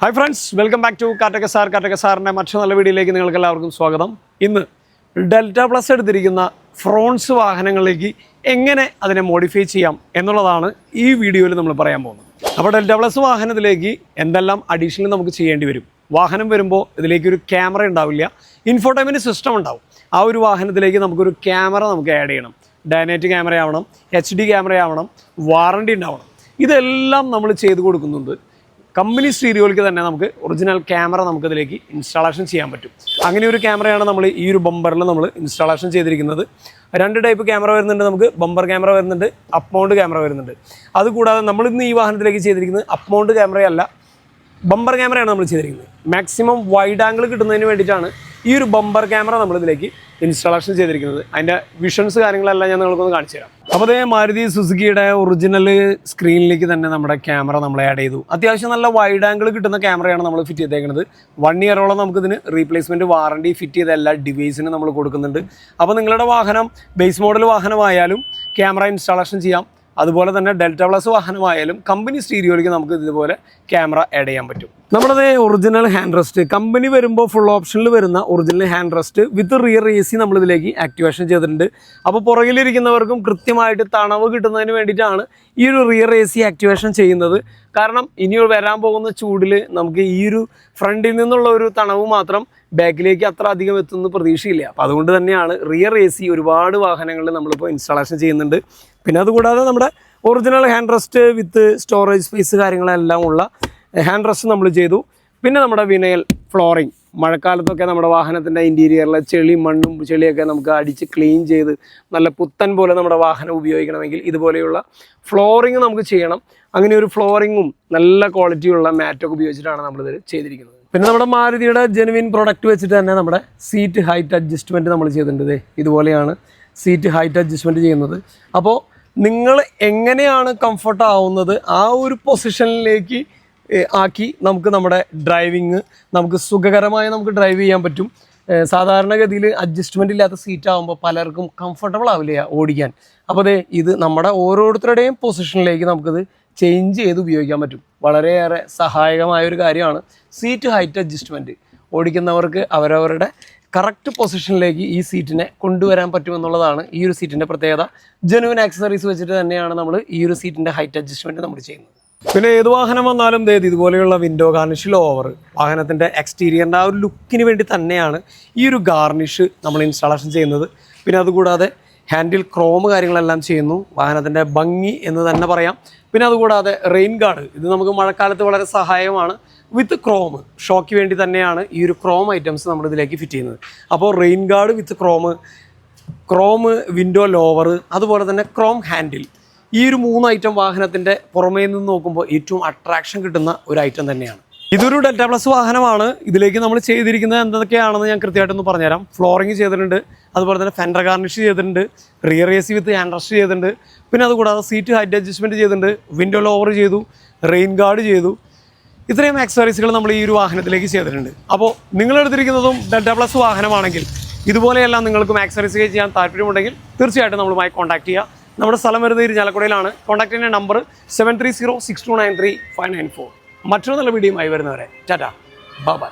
Hi friends welcome back to കാറ്റക sir കാറ്റക സാറിന്റെ മറ്റു നല്ല വീഡിയോയിലേക്ക് നിങ്ങൾക്ക് എല്ലാവർക്കും സ്വാഗതം. ഇന്ന് ഡെൽറ്റ പ്ലസ് എടുത്തിരിക്കുന്ന ഫ്രോൺസ് വാഹനങ്ങളിലേക്ക് എങ്ങനെ അതിനെ മോഡിഫൈ ചെയ്യാം എന്നുള്ളതാണ് ഈ വീഡിയോയിൽ നമ്മൾ പറയാൻ പോകുന്നത്. അപ്പോൾ ഡെൽറ്റ പ്ലസ് വാഹനത്തിലേക്ക് എന്തെല്ലാം അഡീഷണൽ നമുക്ക് ചെയ്യേണ്ടി വരും? വാഹനം വരുമ്പോൾ ഇതിലേക്ക് ഒരു ക്യാമറ ഉണ്ടാവില്ല. ഇൻഫോർട്ടൈൻമെന്റ് സിസ്റ്റം ഉണ്ടാവും. ആ ഒരു വാഹനത്തിലേക്ക് നമുക്കൊരു ക്യാമറ നമുക്ക് ആഡ് ചെയ്യണം. ഡയനേറ്റ് ക്യാമറ ആവണം എച്ച് ഡി ക്യാമറ ആവണം വാറണ്ടി ഉണ്ടാവണം. ഇതെല്ലാം നമ്മൾ ചെയ്ത് കൊടുക്കുന്നുണ്ട്. കമ്പനി സ്റ്റീരിയോയിലേക്ക് തന്നെ നമുക്ക് ഒറിജിനൽ ക്യാമറ നമുക്കതിലേക്ക് ഇൻസ്റ്റാളേഷൻ ചെയ്യാൻ പറ്റും. അങ്ങനെ ഒരു ക്യാമറയാണ് നമ്മൾ ഈ ഒരു ബമ്പറിൽ നമ്മൾ ഇൻസ്റ്റാളേഷൻ ചെയ്തിരിക്കുന്നത്. രണ്ട് ടൈപ്പ് ക്യാമറ വരുന്നുണ്ട് നമുക്ക്. ബമ്പർ ക്യാമറ വരുന്നുണ്ട് അപ്പ് മൗണ്ട് ക്യാമറ വരുന്നുണ്ട്. അതുകൂടാതെ നമ്മൾ ഇന്ന് ഈ വാഹനത്തിലേക്ക് ചെയ്തിരിക്കുന്നത് അപ്പ് മൗണ്ട് ക്യാമറയല്ല ബമ്പർ ക്യാമറയാണ് നമ്മൾ ചെയ്തിരിക്കുന്നത്. മാക്സിമം വൈഡ് ആംഗിൾ കിട്ടുന്നതിന് വേണ്ടിയിട്ടാണ് ഈ ഒരു ബമ്പർ ക്യാമറ നമ്മൾ ഇതിലേക്ക് ഇൻസ്റ്റാളേഷൻ ചെയ്തിരിക്കുന്നത്. അതിന്റെ വിഷൻസ് കാര്യങ്ങളെല്ലാം ഞാൻ നിങ്ങൾക്കൊന്ന് കാണിച്ചു തരാം. അപ്പോൾ അതേ മാരുതി സുസുക്കിയുടെ ഒറിജിനൽ സ്ക്രീനിലേക്ക് തന്നെ നമ്മുടെ ക്യാമറ നമ്മൾ ആഡ് ചെയ്തു. അത്യാവശ്യം നല്ല വൈഡ് ആംഗിൾ കിട്ടുന്ന ക്യാമറയാണ് നമ്മൾ ഫിറ്റ് ചെയ്തേക്കുന്നത് വൺ ഇയറോളം നമുക്കിതിന് റീപ്ലേസ്മെന്റ് വാറണ്ടി ഫിറ്റ് ചെയ്ത എല്ലാ ഡിവൈസിനും നമ്മൾ കൊടുക്കുന്നുണ്ട്. അപ്പോൾ നിങ്ങളുടെ വാഹനം ബേസ് മോഡൽ വാഹനമായാലും ക്യാമറ ഇൻസ്റ്റാളേഷൻ ചെയ്യാം. അതുപോലെ തന്നെ ഡെൽറ്റ പ്ലസ് വാഹനമായാലും കമ്പനി സ്റ്റീരിയോയിലേക്ക് നമുക്ക് ഇതുപോലെ ക്യാമറ ആഡ് ചെയ്യാൻ പറ്റും. നമ്മളത് ഒറിജിനൽ ഹാൻഡ് റെസ്റ്റ് കമ്പനി വരുമ്പോൾ ഫുൾ ഓപ്ഷനിൽ വരുന്ന original hand rest with rear A C നമ്മളിതിലേക്ക് ആക്ടിവേഷൻ ചെയ്തിട്ടുണ്ട്. അപ്പോൾ പുറകിലിരിക്കുന്നവർക്കും കൃത്യമായിട്ട് തണവ് കിട്ടുന്നതിന് വേണ്ടിയിട്ടാണ് ഈ ഒരു റിയർ എ സി ആക്ടിവേഷൻ ചെയ്യുന്നത്. കാരണം ഇനി വരാൻ പോകുന്ന ചൂടിൽ നമുക്ക് ഈ ഒരു ഫ്രണ്ടിൽ നിന്നുള്ള ഒരു തണവ് മാത്രം ബാക്കിലേക്ക് അത്ര അധികം എത്തുന്ന പ്രതീക്ഷയില്ല. അപ്പോൾ അതുകൊണ്ട് തന്നെയാണ് റിയർ എ സി ഒരുപാട് വാഹനങ്ങളിൽ നമ്മളിപ്പോൾ ഇൻസ്റ്റാളേഷൻ ചെയ്യുന്നുണ്ട്. പിന്നെ അതുകൂടാതെ നമ്മുടെ original hand rest with storage space കാര്യങ്ങളെല്ലാം ഉള്ള ഹാൻഡ് റെസ്റ്റ് നമ്മൾ ചെയ്തു. പിന്നെ നമ്മുടെ വിനയൽ ഫ്ലോറിങ് മഴക്കാലത്തൊക്കെ നമ്മുടെ വാഹനത്തിന്റെ ഇന്റീരിയറിലെ ചെളി മണ്ണും ചെളിയൊക്കെ നമുക്ക് അടിച്ച് ക്ലീൻ ചെയ്ത് നല്ല പുത്തൻ പോലെ നമ്മുടെ വാഹനം ഉപയോഗിക്കണമെങ്കിൽ ഇതുപോലെയുള്ള ഫ്ലോറിങ് നമുക്ക് ചെയ്യണം. അങ്ങനെ ഒരു ഫ്ലോറിങ്ങും നല്ല ക്വാളിറ്റിയുള്ള മാറ്റൊക്കെ ഉപയോഗിച്ചിട്ടാണ് നമ്മളിത് ചെയ്തിരിക്കുന്നത്. പിന്നെ നമ്മുടെ മാരുതിയുടെ ജെനുവിൻ പ്രൊഡക്റ്റ് വെച്ചിട്ട് തന്നെ നമ്മുടെ സീറ്റ് ഹൈറ്റ് അഡ്ജസ്റ്റ്മെന്റ് നമ്മൾ ചെയ്തിട്ടുണ്ട് ഇതുപോലെയാണ് സീറ്റ് ഹൈറ്റ് അഡ്ജസ്റ്റ്മെന്റ് ചെയ്യുന്നത്. അപ്പോൾ നിങ്ങൾ എങ്ങനെയാണ് കംഫർട്ട് ആവുന്നത് ആ ഒരു പൊസിഷനിലേക്ക് ആക്കി നമുക്ക് നമ്മുടെ ഡ്രൈവിങ് നമുക്ക് സുഖകരമായി നമുക്ക് ഡ്രൈവ് ചെയ്യാൻ പറ്റും. സാധാരണഗതിയിൽ അഡ്ജസ്റ്റ്മെന്റ് ഇല്ലാത്ത സീറ്റ് ആകുമ്പോൾ പലർക്കും കംഫർട്ടബിൾ ആവില്ല ഓടിക്കാൻ. അപ്പോൾ അതെ ഇത് നമ്മുടെ ഓരോരുത്തരുടെയും പൊസിഷനിലേക്ക് നമുക്കിത് ചേഞ്ച് ചെയ്ത് ഉപയോഗിക്കാൻ പറ്റും. വളരെയേറെ സഹായകമായ ഒരു കാര്യമാണ് സീറ്റ് ഹൈറ്റ് അഡ്ജസ്റ്റ്മെന്റ് ഓടിക്കുന്നവർക്ക് അവരവരുടെ കറക്റ്റ് പൊസിഷനിലേക്ക് ഈ സീറ്റിനെ കൊണ്ടുവരാൻ പറ്റുമെന്നുള്ളതാണ് ഈ ഒരു സീറ്റിന്റെ പ്രത്യേകത. ജനുവിൻ ആക്സസറീസ് വെച്ചിട്ട് തന്നെയാണ് നമ്മൾ ഈ ഒരു സീറ്റിന്റെ ഹൈറ്റ് അഡ്ജസ്റ്റ്മെന്റ് നമ്മൾ ചെയ്യുന്നത്. പിന്നെ ഏത് വാഹനം വന്നാലും ദേ ഇതുപോലെയുള്ള വിൻഡോ ഗാർണിഷ് ലോവർ വാഹനത്തിന്റെ എക്സ്റ്റീരിയറിന്റെ ആ ഒരു ലുക്കിന് വേണ്ടി തന്നെയാണ് ഈ ഒരു ഗാർണിഷ് നമ്മൾ ഇൻസ്റ്റാളേഷൻ ചെയ്യുന്നത്. പിന്നെ അതുകൂടാതെ ഹാൻഡിൽ ക്രോം കാര്യങ്ങളെല്ലാം ചെയ്യുന്നു. വാഹനത്തിന്റെ ഭംഗി എന്ന് തന്നെ പറയാം. പിന്നെ അതുകൂടാതെ റെയിൻ ഗാർഡ്. ഇത് നമുക്ക് മഴക്കാലത്ത് വളരെ സഹായമാണ് വിത്ത് ക്രോം. ഷോക്ക് വേണ്ടി തന്നെയാണ് ഈ ഒരു ക്രോം ഐറ്റംസ് നമ്മൾ ഇതിലേക്ക് ഫിറ്റ് ചെയ്യുന്നത്. അപ്പോൾ rain guard with chrome chrome window lower അതുപോലെ തന്നെ ക്രോം ഹാൻഡിൽ. ഈ ഒരു മൂന്ന് ഐറ്റം വാഹനത്തിന്റെ പുറമേ നിന്ന് നോക്കുമ്പോൾ ഏറ്റവും അട്രാക്ഷൻ കിട്ടുന്ന ഒരു ഐറ്റം തന്നെയാണ്. ഇതൊരു ഡെൽറ്റ പ്ലസ് വാഹനമാണ്. ഇതിലേക്ക് നമ്മൾ ചെയ്തിരിക്കുന്നത് എന്തൊക്കെയാണെന്ന് ഞാൻ കൃത്യമായിട്ടൊന്ന് പറഞ്ഞുതരാം. ഫ്ലോറിങ് ചെയ്തിട്ടുണ്ട് അതുപോലെ തന്നെ ഫെൻഡർ ഗാർണിഷ് ചെയ്തിട്ടുണ്ട് rear A C with hand rest ചെയ്തിട്ടുണ്ട്. പിന്നെ അതുകൂടാതെ സീറ്റ് ഹൈറ്റ് അഡ്ജസ്റ്റ്മെന്റ് ചെയ്തിട്ടുണ്ട് വിൻഡോ ലോവർ ചെയ്തു റെയിൻ ഗാർഡ് ചെയ്തു. ഇത്രയും ആക്സസറീസുകൾ നമ്മൾ ഈ ഒരു വാഹനത്തിലേക്ക് ചെയ്തിട്ടുണ്ട്. അപ്പോൾ നിങ്ങളെടുത്തിരിക്കുന്നതും ഡെൽറ്റ പ്ലസ് വാഹനമാണെങ്കിൽ ഇതുപോലെയെല്ലാം നിങ്ങൾക്കും ആക്സറീസ് ചെയ്യാൻ താല്പര്യമുണ്ടെങ്കിൽ തീർച്ചയായിട്ടും നമ്മളുമായി കോൺടാക്ട് ചെയ്യുക. നമ്മുടെ സ്ഥലം വരുന്നത് ഇരിഞ്ഞാലക്കുടയിലാണ്. ചെയ്യുന്ന number seven three zero six two nine three five nine four മറ്റൊരു നല്ല വീഡിയോയുമായി വരുന്നവരെ. ടാറ്റ. ബൈ